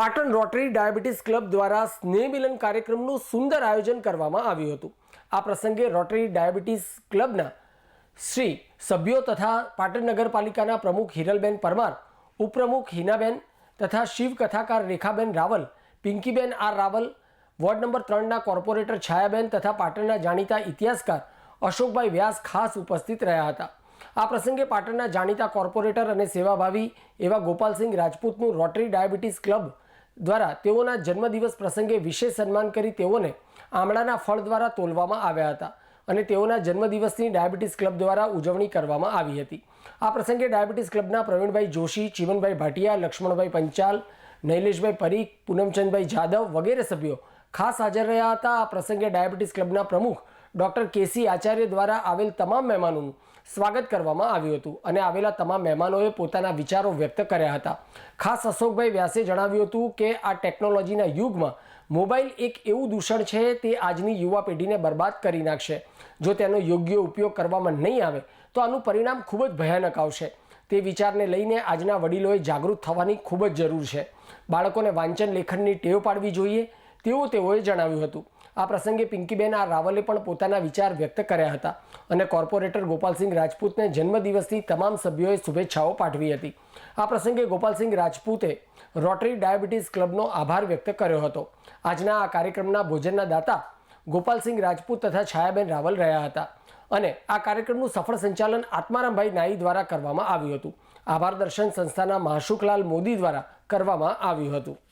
Patan rotary diabetes club દ્વારા સ્નેહ મિલન કાર્યક્રમનું સુંદર આયોજન કરવામાં આવ્યું હતું. આ પ્રસંગે રોટરી ડાયાબિટીસ ક્લબના શ્રી સભ્યો તથા પાટણ નગરપાલિકાના પ્રમુખ હિરલબેન પરમાર, ઉપપ્રમુખ હિનાબેન તથા શિવ કથાકાર Rekhaben Raval, Pinkiben R Raval, ward number ત્રણના કોર્પોરેટર છાયાબેન તથા પાટણના જાણીતા ઇતિહાસકાર અશોકભાઈ વ્યાસ ખાસ ઉપસ્થિત રહ્યા હતા. આ પ્રસંગે પાટણના જાણીતા કોર્પોરેટર અને સેવાભાવી એવા ગોપાલસિંહ રાજપૂતનું રોટરી ડાયાબિટીસ ક્લબ દ્વારા તેઓના જન્મદિવસ પ્રસંગે વિશેષ સન્માન કરી તેઓને આમળાના ફળ દ્વારા તોલવામાં આવ્યા હતા અને તેઓના જન્મદિવસની ડાયાબિટીસ ક્લબ દ્વારા ઉજવણી કરવામાં આવી હતી. આ પ્રસંગે ડાયાબિટીસ ક્લબના પ્રવીણભાઈ જોશી, ચીવનભાઈ ભાટિયા, લક્ષ્મણભાઈ પંચાલ, નૈલેશભાઈ પરીખ, પૂનમચંદભાઈ જાદવ વગેરે સભ્યો ખાસ હાજર રહ્યા હતા. આ પ્રસંગે ડાયાબિટીસ ક્લબના પ્રમુખ ડૉક્ટર કેસી આચાર્ય દ્વારા આવેલ તમામ મહેમાનોનું સ્વાગત કરવામાં આવ્યું હતું અને આવેલા તમામ મહેમાનોએ પોતાના વિચારો વ્યક્ત કર્યા હતા. ખાસ અશોકભાઈ વ્યાસે જણાવ્યું હતું કે આ ટેકનોલોજીના યુગમાં મોબાઈલ એક એવું દૂષણ છે તે આજની યુવા પેઢીને બરબાદ કરી નાખશે. જો તેનો યોગ્ય ઉપયોગ કરવામાં નહીં આવે, તો આનું પરિણામ ખૂબ જ ભયાનક આવશે. તે વિચારને લઈને આજના વડીલોએ જાગૃત થવાની ખૂબ જ જરૂર છે. બાળકોને વાંચન લેખનની ટેવ પાડવી જોઈએ તેવું તેઓએ જણાવ્યું હતું. આ પ્રસંગે પિંકીબેન આર રાવલે પણ પોતાના વિચાર વ્યક્ત કર્યા હતા અને કોર્પોરેટર ગોપાલસિંહ રાજપૂતને જન્મદિવસની તમામ સભ્યોએ શુભેચ્છાઓ પાઠવી હતી. આ પ્રસંગે ગોપાલસિંહ રાજપૂતે રોટરી ડાયાબિટીસ ક્લબનો આભાર વ્યક્ત કર્યો હતો. આજના આ કાર્યક્રમના ભોજનના દાતા ગોપાલસિંહ રાજપૂત તથા છાયાબેન રાવલ રહ્યા હતા અને આ કાર્યક્રમનું સફળ સંચાલન આત્મારામભાઈ નાઈ દ્વારા કરવામાં આવ્યું હતું. આભાર દર્શન સંસ્થાના મહાશુકલાલ મોદી દ્વારા કરવામાં આવ્યું હતું.